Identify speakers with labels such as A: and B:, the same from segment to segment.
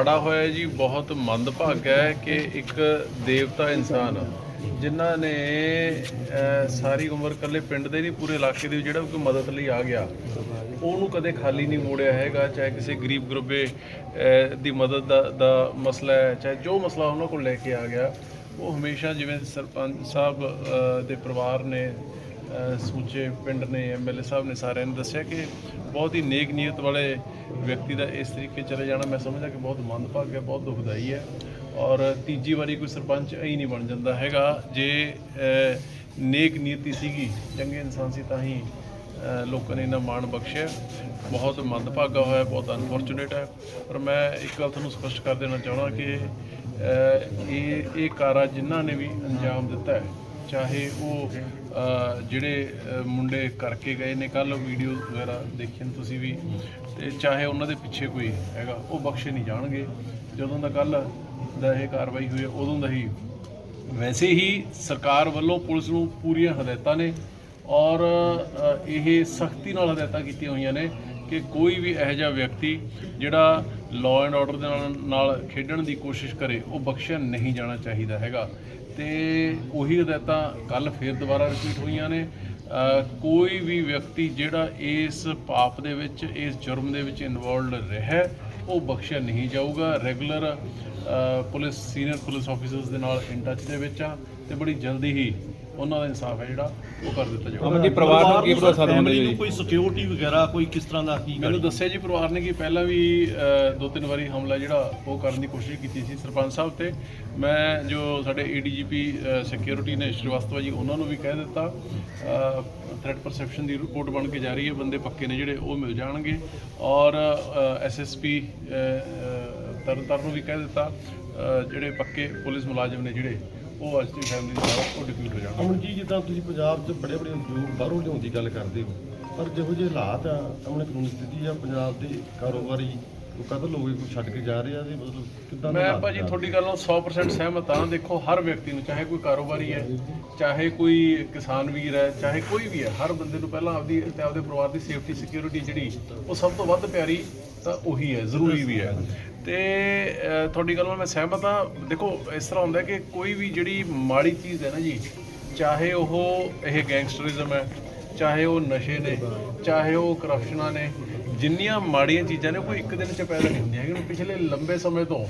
A: ਮਾੜਾ ਹੋਇਆ ਜੀ, ਬਹੁਤ ਮੰਦਭਾਗ ਹੈ ਕਿ ਇੱਕ ਦੇਵਤਾ ਇਨਸਾਨ ਜਿਨ੍ਹਾਂ ਨੇ ਸਾਰੀ ਉਮਰ ਇਕੱਲੇ ਪਿੰਡ ਦੇ ਨਹੀਂ, ਪੂਰੇ ਇਲਾਕੇ ਦੇ ਜਿਹੜਾ ਕੋਈ ਮਦਦ ਲਈ ਆ ਗਿਆ, ਉਹਨੂੰ ਕਦੇ ਖਾਲੀ ਨਹੀਂ ਮੋੜਿਆ ਹੈਗਾ, ਚਾਹੇ ਕਿਸੇ ਗਰੀਬ ਗਰੁੱਬੇ ਦੀ ਮਦਦ ਦਾ ਦਾ ਮਸਲਾ ਹੈ, ਚਾਹੇ ਜੋ ਮਸਲਾ ਉਹਨਾਂ ਕੋਲ ਲੈ ਕੇ ਆ ਗਿਆ, ਉਹ ਹਮੇਸ਼ਾ ਜਿਵੇਂ ਸਰਪੰਚ ਸਾਹਿਬ ਦੇ ਪਰਿਵਾਰ ਨੇ ਅਹ, ਸਮੁੱਚੇ ਪਿੰਡ ਨੇ ਐਮਐਲਏ ਸਾਹਿਬ ਨੇ ਸਾਰਿਆਂ ਨੇ ਦੱਸਿਆ ਕਿ ਬਹੁਤ ਹੀ ਨੇਕ ਨੀਅਤ ਵਾਲੇ ਵਿਅਕਤੀ ਦਾ ਇਸ ਤਰੀਕੇ ਚਲੇ ਜਾਣਾ ਮੈਂ ਸਮਝਦਾ ਕਿ ਬਹੁਤ ਮੰਦਭਾਗਾ ਹੈ ਬਹੁਤ ਦੁਖਦਾਈ ਹੈ ਔਰ ਤੀਜੀ ਵਾਰੀ ਕੋਈ ਸਰਪੰਚ ਐਂ ਨਹੀਂ ਬਣ ਜਾਂਦਾ ਹੈਗਾ। ਜੇ ਨੇਕ ਨੀਤੀ ਸੀਗੀ ਚੰਗੇ ਇਨਸਾਨ ਸੀ ਤਾਂ ਹੀ ਲੋਕਾਂ ਨੇ ਇਹਨਾਂ ਮਾਣ ਬਖਸ਼ਿਆ। ਬਹੁਤ ਮੰਦਭਾਗਾ ਹੋਇਆ ਬਹੁਤ ਅਨਫੋਰਚੂਨੇਟ ਹੈ। ਪਰ ਮੈਂ ਇੱਕ ਗੱਲ ਤੁਹਾਨੂੰ ਸਪਸ਼ਟ ਕਰ ਦੇਣਾ ਚਾਹੁੰਦਾ ਕਿ ਇਹ ਇਹ ਕਾਰਾ ਜਿਨ੍ਹਾਂ ਨੇ ਵੀ ਅੰਜਾਮ ਦਿੱਤਾ ਹੈ ਚਾਹੇ ਉਹ ਜਿਹੜੇ ਮੁੰਡੇ ਕਰਕੇ ਗਏ ਨੇ ਕੱਲ ਵੀਡੀਓ ਵਗੈਰਾ ਦੇਖੀਆਂ ਨੇ ਤੁਸੀਂ ਵੀ। ਤੇ ਚਾਹੇ ਉਹਨਾਂ ਦੇ ਪਿੱਛੇ ਕੋਈ ਹੈਗਾ, ਉਹ ਬਖਸ਼ੇ ਨਹੀਂ ਜਾਣਗੇ। ਜਦੋਂ ਦਾ ਕੱਲ ਦਾ ਇਹ ਕਾਰਵਾਈ ਹੋਈ, ਉਦੋਂ ਦਾ ਹੀ। ਵੈਸੇ ਹੀ ਸਰਕਾਰ ਵੱਲੋਂ ਪੁਲਿਸ ਨੂੰ ਪੂਰੀਆਂ ਹਦਾਇਤਾਂ ਨੇ ਔਰ ਇਹ ਸਖਤੀ ਨਾਲ ਹਦਾਇਤਾਂ ਕੀਤੀਆਂ ਹੋਈਆਂ ਨੇ ਕਿ ਕੋਈ ਵੀ ਇਹੋ ਜਿਹਾ ਵਿਅਕਤੀ ਜਿਹੜਾ ਲਾਅ ਐਂਡ ਆਰਡਰ ਦੇ ਨਾਲ ਨਾਲ ਖੇਡਣ ਦੀ ਕੋਸ਼ਿਸ਼ ਕਰੇ, ਉਹ ਬਖਸ਼ਿਆ ਨਹੀਂ ਜਾਣਾ ਚਾਹੀਦਾ ਹੈਗਾ। ਤੇ ਉਹੀ ਹਦਾਇਤਾਂ ਕੱਲ ਫੇਰ ਦੁਬਾਰਾ ਰਿਪੀਟ ਹੋਈਆਂ ਨੇ। ਕੋਈ ਵੀ ਵਿਅਕਤੀ ਜਿਹੜਾ ਇਸ ਪਾਪ ਦੇ ਵਿੱਚ, ਇਸ ਜੁਰਮ ਦੇ ਵਿੱਚ ਇਨਵੋਲਡ ਰਿਹਾ ਉਹ ਬਖਸ਼ਿਆ ਨਹੀਂ ਜਾਊਗਾ। Regular police senior police officers ਦੇ ਨਾਲ ਇਨ ਟੱਚ ਦੇ ਵਿੱਚ ਆ ਤੇ ਬੜੀ ਜਲਦੀ ਹੀ ਉਹਨਾਂ ਦਾ ਇਨਸਾਫ ਹੈ ਜਿਹੜਾ ਉਹ ਕਰ ਦਿੱਤਾ ਜਾਊਗਾ।
B: ਅਮਨ ਜੀ ਪਰਿਵਾਰ ਨੂੰ ਕੀ ਭਰੋਸਾ ਦਿੰਦੇ ਜੀ?
C: ਨੂੰ ਕੋਈ ਸਿਕਿਉਰਿਟੀ ਵਗੈਰਾ ਕੋਈ ਕਿਸ ਤਰ੍ਹਾਂ ਦਾ ਕੀ
A: ਮੈਨੂੰ ਦੱਸਿਆ ਜੀ ਪਰਿਵਾਰ ਨੇ ਕਿ ਪਹਿਲਾਂ ਵੀ ਦੋ ਤਿੰਨ ਵਾਰੀ ਹਮਲਾ ਜਿਹੜਾ ਉਹ ਕਰਨ ਦੀ ਕੋਸ਼ਿਸ਼ ਕੀਤੀ ਸੀ ਸਰਪੰਚ ਸਾਹਿਬ ਤੇ। ਮੈਂ ਜੋ ਸਾਡੇ ਏਡੀਜੀਪੀ ਸਿਕਿਉਰਿਟੀ ਨੇ ਸ਼੍ਰੀਵਾਸਤਵਾ ਜੀ ਉਹਨਾਂ ਨੂੰ ਵੀ ਕਹਿ ਦਿੱਤਾ ਥ੍ਰੈਟ ਪਰਸੈਪਸ਼ਨ ਦੀ ਰਿਪੋਰਟ ਬਣ ਕੇ ਜਾ ਰਹੀ ਹੈ ਬੰਦੇ ਪੱਕੇ ਨੇ ਜਿਹੜੇ ਉਹ ਮਿਲ ਜਾਣਗੇ। ਔਰ ਐਸਐਸਪੀ ਤਰਨਤਾਰਨ ਨੂੰ ਵੀ ਕਹਿ ਦਿੱਤਾ ਜਿਹੜੇ ਪੱਕੇ ਪੁਲਿਸ ਮੁਲਾਜ਼ਮ ਨੇ ਜਿਹੜੇ ਉਹ ਦੀ ਫੈਮਿਲੀ ਦੇ ਉਹ ਡਿਪਿਊਟ ਹੋ ਜਾਣਗੇ।
D: ਅਮਨ ਜੀ ਜਿੱਦਾਂ ਤੁਸੀਂ ਪੰਜਾਬ 'ਚ ਬੜੇ ਬੜੇ ਉਦਯੋਗ ਬਾਹਰੋਂ ਲਿਆਉਣ ਦੀ ਗੱਲ ਕਰਦੇ ਹੋ ਪਰ ਜਿਹੋ ਜਿਹੇ ਹਾਲਾਤ ਆ ਅਮਨ ਕਾਨੂੰਨੀ ਸਥਿਤੀ ਆ ਪੰਜਾਬ ਦੇ ਕਾਰੋਬਾਰੀ ਉਹ ਕਤਲ ਹੋ ਗਏ ਕੋਈ ਛੱਡ ਕੇ ਜਾ ਰਿਹਾ ਤੇ ਮਤਲਬ ਕਿੱਦਾਂ
A: ਮੈਂ ਭਾਜੀ
D: ਆ?
A: ਤੁਹਾਡੀ ਗੱਲ ਨਾਲ 100% ਸਹਿਮਤ ਹਾਂ। ਦੇਖੋ ਹਰ ਵਿਅਕਤੀ ਨੂੰ ਚਾਹੇ ਕੋਈ ਕਾਰੋਬਾਰੀ ਹੈ ਚਾਹੇ ਕੋਈ ਕਿਸਾਨ ਵੀਰ ਹੈ ਚਾਹੇ ਕੋਈ ਵੀ ਹੈ ਹਰ ਬੰਦੇ ਨੂੰ ਪਹਿਲਾਂ ਆਪਦੀ ਤੇ ਆਪਦੇ ਪਰਿਵਾਰ ਦੀ ਸੇਫਟੀ ਸਿਕਿਉਰਿਟੀ ਜਿਹੜੀ ਉਹ ਸਭ ਤੋਂ ਵੱਧ ਪਿਆਰੀ ਤਾਂ ਉਹੀ ਹੈ ਜ਼ਰੂਰੀ ਵੀ ਹੈ। ਤੇ ਤੁਹਾਡੀ ਗੱਲ ਨਾਲ ਮੈਂ ਸਹਿਮਤ ਹਾਂ। ਦੇਖੋ, ਇਸ ਤਰ੍ਹਾਂ ਹੁੰਦਾ ਕਿ ਕੋਈ ਵੀ ਜਿਹੜੀ ਮਾੜੀ ਚੀਜ਼ ਹੈ ਨਾ ਜੀ, ਚਾਹੇ ਉਹ ਇਹ ਗੈਂਗਸਟਰਿਜ਼ਮ ਹੈ, ਚਾਹੇ ਉਹ ਨਸ਼ੇ ਨੇ, ਚਾਹੇ ਉਹ ਕਰਪਸ਼ਨਾਂ ਨੇ, ਜਿੰਨੀਆਂ ਮਾੜੀਆਂ ਚੀਜ਼ਾਂ ਨੇ, ਉਹ ਕੋਈ ਇੱਕ ਦਿਨ 'ਚ ਪੈਦਾ ਨਹੀਂ ਹੁੰਦੀਆਂ ਕਿਉਂਕਿ ਪਿਛਲੇ ਲੰਬੇ ਸਮੇਂ ਤੋਂ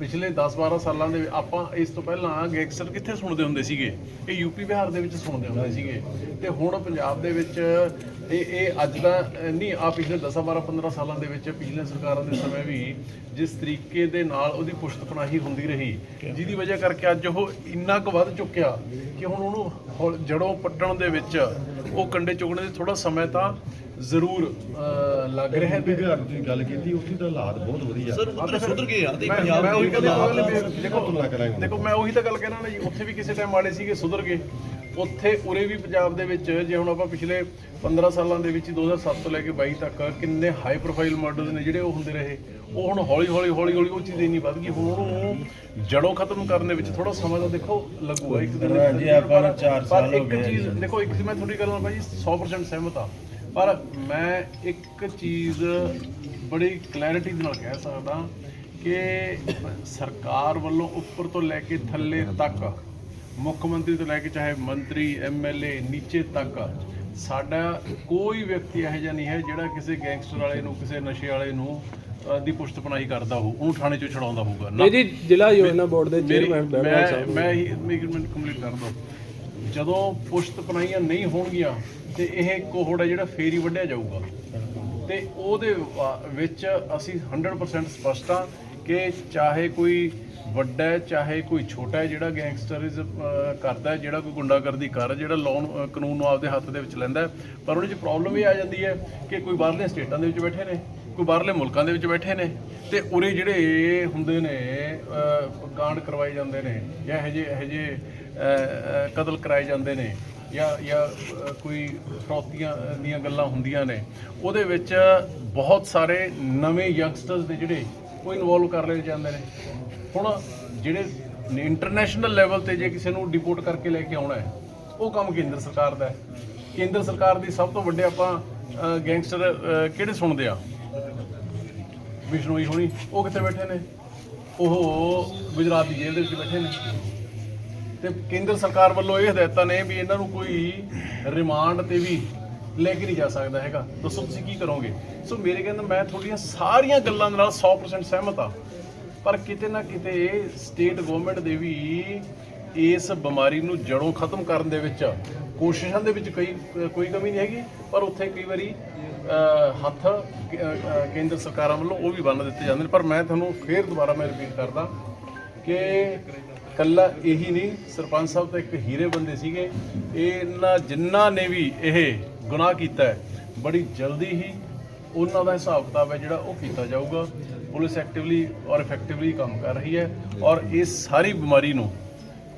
A: ਪਿਛਲੇ 10-12 ਸਾਲਾਂ ਦੇ ਵਿੱਚ ਆਪਾਂ ਇਸ ਤੋਂ ਪਹਿਲਾਂ ਗੈਂਗਸਟਰ ਕਿੱਥੇ ਸੁਣਦੇ ਹੁੰਦੇ ਸੀਗੇ? ਇਹ ਯੂਪੀ ਬਿਹਾਰ ਦੇ ਵਿੱਚ ਸੁਣਦੇ ਹੁੰਦੇ ਸੀਗੇ। ਤੇ ਹੁਣ ਪੰਜਾਬ ਦੇ ਵਿੱਚ ਇਹ ਇਹ ਅੱਜ ਦਾ ਨਹੀਂ ਆ ਪਿਛਲੇ 10 12 15 ਸਾਲਾਂ ਦੇ ਵਿੱਚ ਪਿਛਲੇ ਸਰਕਾਰਾਂ ਦੇ ਸਮੇਂ ਵੀ ਜਿਸ ਤਰੀਕੇ ਦੇ ਨਾਲ ਉਹਦੀ ਪੁਸ਼ਤਪਨਾਹੀ ਹੁੰਦੀ ਰਹੀ, ਜਿਹਦੀ ਵਜ੍ਹਾ ਕਰਕੇ ਅੱਜ ਉਹ ਇੰਨਾ ਕੁ ਵੱਧ ਚੁੱਕਿਆ ਕਿ ਹੁਣ ਉਹਨੂੰ ਹੌਲ- ਜੜੋਂ ਪੱਟਣ ਦੇ ਵਿੱਚ ਉਹ ਕੰਡੇ ਚੁਗਣੇ ਦੇ ਥੋੜਾ ਸਮਾਂ ਤਾਂ ਜ਼ਰੂਰ ਲੱਗ ਰਿਹਾ ਹੈ।
D: ਬਿਹਾਰ ਦੀ ਤੁਸੀਂ ਗੱਲ ਕੀਤੀ ਉੱਥੇ ਤਾਂ ਹਾਲਾਤ ਬਹੁਤ ਵਧੀਆ।
C: ਸਰ ਉਧਰ ਸੁਧਰ ਗਏ ਆ ਤੇ ਪੰਜਾਬ
A: ਮੈਂ ਉਹੀ
C: ਦੇ
A: ਕਹਿੰਦਾ ਦੇਖੋ
D: ਤੁਲਨਾ ਕਰਾਂਗੇ
A: ਦੇਖੋ ਮੈਂ ਉਹੀ ਤਾਂ ਗੱਲ ਕਹਿਣਾ ਨਾ ਜੀ ਉੱਥੇ ਵੀ ਕਿਸੇ ਟਾਈਮ ਮਾੜੇ ਸੀਗੇ ਸੁਧਰ ਗਏ। ਉੱਥੇ ਉਰੇ ਵੀ ਪੰਜਾਬ ਦੇ ਵਿੱਚ ਜੇ ਹੁਣ ਆਪਾਂ ਪਿਛਲੇ 15 ਸਾਲਾਂ ਦੇ ਵਿੱਚ ਹੀ 2007 ਤੋਂ ਲੈ ਕੇ 22 ਤੱਕ ਕਿੰਨੇ ਹਾਈ ਪ੍ਰੋਫਾਈਲ ਮਰਡਰਸ ਨੇ ਜਿਹੜੇ ਉਹ ਹੁੰਦੇ ਰਹੇ ਉਹ ਹੁਣ ਹੌਲੀ ਹੌਲੀ ਹੌਲੀ ਹੌਲੀ ਉਹ ਚੀਜ਼ ਇੰਨੀ ਵੱਧ ਗਈ ਹੁਣ ਉਹਨੂੰ ਜੜੋਂ ਖਤਮ ਕਰਨ ਦੇ ਵਿੱਚ ਥੋੜਾ ਸਮਾਂ ਤਾਂ ਦੇਖੋ ਲੱਗੂਗਾ ਇੱਕ ਦਿਨ
D: ਹਾਂਜੀ, ਆਪਾਂ ਨੂੰ ਚਾਰ ਸਾਲ
A: ਪਰ
D: ਹੋ
A: ਇੱਕ
D: ਗਏ
A: ਚੀਜ਼ ਦੇਖੋ ਇੱਕ ਮੈਂ ਤੁਹਾਡੀ ਗੱਲ ਨਾਲ ਭਾਜੀ 100% ਸਹਿਮਤ ਹਾਂ। ਪਰ ਮੈਂ ਇੱਕ ਚੀਜ਼ ਬੜੀ ਕਲੈਰਿਟੀ ਦੇ ਨਾਲ ਕਹਿ ਸਕਦਾ ਕਿ ਸਰਕਾਰ ਵੱਲੋਂ ਉੱਪਰ ਤੋਂ ਲੈ ਕੇ ਥੱਲੇ ਤੱਕ ਮੁੱਖ ਮੰਤਰੀ ਤੋਂ ਲੈ ਕੇ ਚਾਹੇ ਮੰਤਰੀ ਐਮਐਲਏ ਨੀਚੇ ਤੱਕ ਸਾਡਾ ਕੋਈ ਵਿਅਕਤੀ ਇਹੋ ਜਿਹਾ ਨਹੀਂ ਹੈ ਜਿਹੜਾ ਕਿਸੇ ਗੈਂਗਸਟਰ ਵਾਲੇ ਨੂੰ ਕਿਸੇ ਨਸ਼ੇ ਵਾਲੇ ਨੂੰ ਦੀ ਪੁਸ਼ਤ ਪਨਾਹੀ ਕਰਦਾ ਹੋ ਉਹਨੂੰ ਥਾਣੇ 'ਚੋਂ ਛਡਾਉਂਦਾ ਹੋਊਗਾ। ਨਾ।
B: ਜੀ ਜ਼ਿਲ੍ਹਾ ਯੋਜਨਾ ਬੋਰਡ ਦੇ ਚੇਅਰਮੈਨ
A: ਮੈਂ ਮੈਂ ਮੇਰੀ ਮਿੰਟ ਕੰਪਲੀਟ ਕਰ ਦੋ ਜਦੋਂ ਪੁਸ਼ਤ ਪਨਾਈਆਂ ਨਹੀਂ ਹੋਣਗੀਆਂ ਤੇ ਇਹ ਕੋਹੜ ਹੈ ਜਿਹੜਾ ਫੇਰ ਹੀ ਵੱਢਿਆ ਜਾਊਗਾ। ਤੇ ਉਹਦੇ ਵਾ- ਵਿੱਚ ਅਸੀਂ 100% ਸਪਸ਼ਟ ਹਾਂ ਕਿ ਚਾਹੇ ਕੋਈ ਵੱਡਾ ਹੈ, ਚਾਹੇ ਕੋਈ ਛੋਟਾ ਹੈ, ਜਿਹੜਾ ਗੈਂਗਸਟਰਿਜ਼ਮ ਕਰਦਾ ਹੈ, ਜਿਹੜਾ ਕੋਈ ਗੁੰਡਾਗਰਦੀ ਕਰ ਜਿਹੜਾ ਲੋਨ ਕਾਨੂੰਨ ਨੂੰ ਆਪਦੇ ਹੱਥ ਦੇ ਵਿੱਚ ਲੈਂਦਾ ਪਰ ਉਹਦੇ 'ਚ ਪ੍ਰੋਬਲਮ ਇਹ ਆ ਜਾਂਦੀ ਹੈ ਕਿ ਕੋਈ ਬਾਹਰਲੇ ਸਟੇਟਾਂ ਦੇ ਵਿੱਚ ਬੈਠੇ ਨੇ, ਕੋਈ ਬਾਹਰਲੇ ਮੁਲਕਾਂ ਦੇ ਵਿੱਚ ਬੈਠੇ ਨੇ ਤੇ ਉਰੇ ਜਿਹੜੇ ਹੁੰਦੇ ਨੇ ਕਾਂਡ ਕਰਵਾਏ ਜਾਂਦੇ ਨੇ ਜਾਂ ਇਹੋ ਜਿਹੇ ਇਹੋ ਜਿਹੇ ਕਤਲ ਕਰਾਏ ਜਾਂਦੇ ਨੇ ਜਾਂ ਜਾਂ ਕੋਈ ਫਰੋਤੀਆਂ ਦੀਆਂ ਗੱਲਾਂ ਹੁੰਦੀਆਂ ਨੇ, ਉਹਦੇ ਵਿੱਚ ਬਹੁਤ ਸਾਰੇ ਨਵੇਂ ਯੰਗਸਟਰਸ ਨੇ ਜਿਹੜੇ, ਉਹ ਇਨਵੋਲਵ ਕਰ ਲਏ ਜਾਂਦੇ ਨੇ। ਹੁਣ ਜਿਹੜੇ ਇੰਟਰਨੈਸ਼ਨਲ ਲੈਵਲ ਤੇ ਜੇ ਕਿਸੇ ਨੂੰ ਡਿਪੋਰਟ ਕਰਕੇ ਲੈ ਕੇ ਆਉਣਾ ਹੈ, ਉਹ ਕੰਮ ਕੇਂਦਰ ਸਰਕਾਰ ਦਾ ਹੈ। ਕੇਂਦਰ ਸਰਕਾਰ ਦੀ ਸਭ ਤੋਂ ਵੱਡੇ ਆਪਾਂ ਗੈਂਗਸਟਰ ਕਿਹੜੇ ਸੁਣਦੇ ਆ? ਬਿਸ਼ਨੋਈ ਹੋਣੀ, ਉਹ ਕਿੱਥੇ ਬੈਠੇ ਨੇ? ਉਹ ਗੁਜਰਾਤ ਦੀ ਜੇਲ੍ਹ ਦੇ ਵਿੱਚ ਬੈਠੇ ਨੇ। ਤੇ ਕੇਂਦਰ ਸਰਕਾਰ ਵੱਲੋਂ ਇਹ ਹਦਾਇਤਾਂ ਨੇ ਵੀ ਇਹਨਾਂ ਨੂੰ ਕੋਈ ਰਿਮਾਂਡ ਤੇ ਵੀ ਲੈ ਕੇ ਨਹੀਂ ਜਾ ਸਕਦਾ ਹੈਗਾ। ਦੱਸੋ ਤੁਸੀਂ ਕੀ ਕਰੋਗੇ? ਸੋ ਮੇਰੇ ਕਹਿੰਦਾ ਮੈਂ ਤੁਹਾਡੀਆਂ ਸਾਰੀਆਂ ਗੱਲਾਂ ਦੇ ਨਾਲ 100% ਸਹਿਮਤ ਆ ਪਰ ਕਿਤੇ ਨਾ ਕਿਤੇ ਸਟੇਟ ਗਵਰਨਮੈਂਟ ਦੇ ਵੀ ਇਸ ਬਿਮਾਰੀ ਨੂੰ ਜੜੋਂ ਖਤਮ ਕਰਨ ਦੇ ਵਿੱਚ ਕੋਸ਼ਿਸ਼ਾਂ ਦੇ ਵਿੱਚ ਕੋਈ ਕੋਈ ਕਮੀ ਨਹੀਂ ਹੈਗੀ। ਪਰ ਉੱਥੇ ਕਈ ਵਾਰੀ ਹੱਥ ਕੇਂਦਰ ਸਰਕਾਰਾਂ ਵੱਲੋਂ ਉਹ ਵੀ ਬੰਨ ਦਿੱਤੇ ਜਾਂਦੇ ਨੇ। ਪਰ ਮੈਂ ਤੁਹਾਨੂੰ ਫੇਰ ਦੁਬਾਰਾ ਮੈਂ ਰਿਪੀਟ ਕਰਦਾ ਕਿ ਕੱਲਾ ਇਹੀ ਨਹੀਂ, ਸਰਪੰਚ ਸਾਹਿਬ ਤਾਂ ਇੱਕ ਹੀਰੇ ਬੰਦੇ ਸੀਗੇ। ਇਹਨਾਂ ਜਿਨ੍ਹਾਂ ਨੇ ਵੀ ਇਹ ਗੁਨਾਹ ਕੀਤਾ ਹੈ, ਬੜੀ ਜਲਦੀ ਹੀ ਉਹਨਾਂ ਦਾ ਹਿਸਾਬ ਕਿਤਾਬ ਹੈ ਜਿਹੜਾ ਉਹ ਕੀਤਾ ਜਾਊਗਾ। ਪੁਲਿਸ ਐਕਟਿਵਲੀ ਔਰ ਇਫੈਕਟਿਵਲੀ ਕੰਮ ਕਰ ਰਹੀ ਹੈ ਔਰ ਇਸ ਸਾਰੀ ਬਿਮਾਰੀ ਨੂੰ,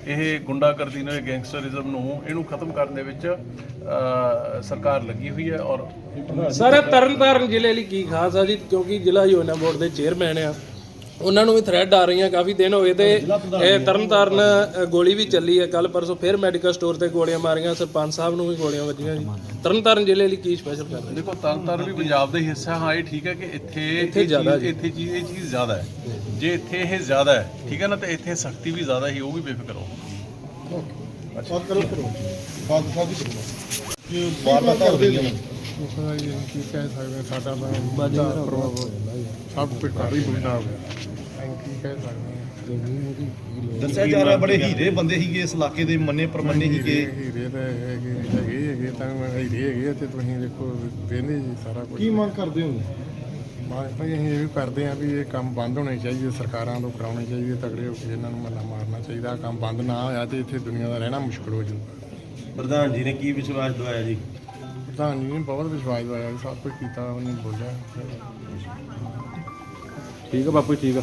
A: ਇਹ ਗੁੰਡਾਗਰਦੀ ਨੂੰ, ਇਹ ਗੈਂਗਸਟਰਿਜ਼ਮ ਨੂੰ ਇਹਨੂੰ ਖਤਮ ਕਰਨ ਦੇ ਵਿੱਚ ਸਰਕਾਰ ਲੱਗੀ ਹੋਈ ਹੈ ਔਰ
B: ਸਰ ਤਰਨਤਾਰਨ ਜ਼ਿਲ੍ਹੇ ਲਈ ਕੀ ਖਾਸ ਆ ਜੀ? ਕਿਉਂਕਿ ਜ਼ਿਲ੍ਹਾ ਯੋਜਨਾ ਬੋਰਡ ਦੇ ਚੇਅਰਮੈਨ ਆ। ਉਹਨਾਂ ਨੂੰ ਵੀ ਥ੍ਰੈਡ ਆ ਰਹੀਆਂ ਕਾਫੀ ਦਿਨ ਹੋਏ ਤੇ ਇਹ ਤਰਨਤਾਰਨ ਗੋਲੀ ਵੀ ਚੱਲੀ ਹੈ। ਕੱਲ ਪਰਸੋਂ ਫਿਰ ਮੈਡੀਕਲ ਸਟੋਰ ਤੇ ਗੋਲੀਆਂ ਮਾਰੀਆਂ ਸਰਪੰਚ ਸਾਹਿਬ ਨੂੰ ਵੀ ਗੋਲੀਆਂ ਵੱਜੀਆਂ ਜੀ। ਤਰਨਤਾਰਨ ਜ਼ਿਲ੍ਹੇ ਲਈ ਕੀ ਸਪੈਸ਼ਲ ਕਰ ਰਹੇ?
A: ਦੇਖੋ ਤਰਨਤਾਰਨ ਵੀ ਪੰਜਾਬ ਦਾ ਹੀ ਹਿੱਸਾ ਹਾਂ ਇਹ ਠੀਕ ਹੈ ਕਿ ਇੱਥੇ
B: ਇੱਥੇ
A: ਇਹ
B: ਜ਼ਿਆਦਾ
A: ਚੀਜ਼- ਇੱਥੇ ਚੀਜ਼ ਇਹ ਚੀਜ਼ ਜ਼ਿਆਦਾ ਹੈ। ਜੇ ਇੱਥੇ ਇਹ ਜ਼ਿਆਦਾ ਹੈ ਠੀਕ ਹੈ ਨਾ ਤੇ ਇੱਥੇ ਸਖਤੀ ਵੀ ਜ਼ਿਆਦਾ ਹੀ ਉਹ ਵੀ ਬੇਫਿਕਰ ਹੋ
C: ਵਾਰਦਾਤਾਂ ਹੋ ਰਹੀਆਂ
E: ਉਸਦਾ ਇਹ ਕੀ ਕਹਿ ਸਕਦੇ ਹਾਂ, ਸਾਡਾ ਬਾਜਾ ਪ੍ਰਭਾਵ ਸਭ ਕੁਝ ਕਰ ਹੀ ਹੋ। ਕੀ
C: ਦੱਸਿਆ ਜਾ ਰਿਹਾ ਬੜੇ ਹੀਰੇ ਬੰਦੇ ਸੀਗੇ ਇਸ ਇਲਾਕੇ ਦੇ ਮੰਨੇ ਪਰਮੰਨੇ ਸੀਗੇ।
E: ਹੀਰੇ ਤਾਂ ਹੈਗੇ ਹੈਗੇ ਹੈਗੇ ਤਾਂ ਹੀਰੇ ਹੈਗੇ ਆ ਤੇ ਤੁਸੀਂ ਦੇਖੋ ਵੇਂਦੇ ਜੀ ਸਾਰਾ ਕੁਝ
D: ਕੀ ਮੰਗ ਕਰਦੇ ਹੋ?
E: ਤਾਂ ਅਸੀਂ ਇਹ ਵੀ ਕਰਦੇ ਆ ਵੀ ਇਹ ਕੰਮ ਬੰਦ ਹੋਣੇ ਚਾਹੀਦੇ ਸਰਕਾਰਾਂ ਤੋਂ ਕਰਾਉਣੇ ਚਾਹੀਦੇ ਤਗੜੇ ਹੋ ਕੇ ਇਹਨਾਂ ਨੂੰ ਮੱਲਾ ਮਾਰਨਾ ਚਾਹੀਦਾ ਆਹ ਕੰਮ ਬੰਦ ਨਾ ਹੋਇਆ ਤੇ ਇੱਥੇ ਦੁਨੀਆ ਦਾ ਰਹਿਣਾ ਮੁਸ਼ਕਲ ਹੋ ਜਾਊਗਾ।
C: ਪ੍ਰਧਾਨ ਜੀ ਨੇ ਕੀ ਵਿਸ਼ਵਾਸ ਦਵਾਇਆ ਜੀ?
E: ਪ੍ਰਧਾਨ ਜੀ ਨੇ ਬਹੁਤ ਵਿਸ਼ਵਾਸ ਦਵਾਇਆ ਵੀ ਸਭ ਕੁਝ ਕੀਤਾ ਉਹਨੇ ਬੋਲਿਆ।
B: ਠੀਕ ਆ ਬਾਪੂ ਠੀਕ ਆ।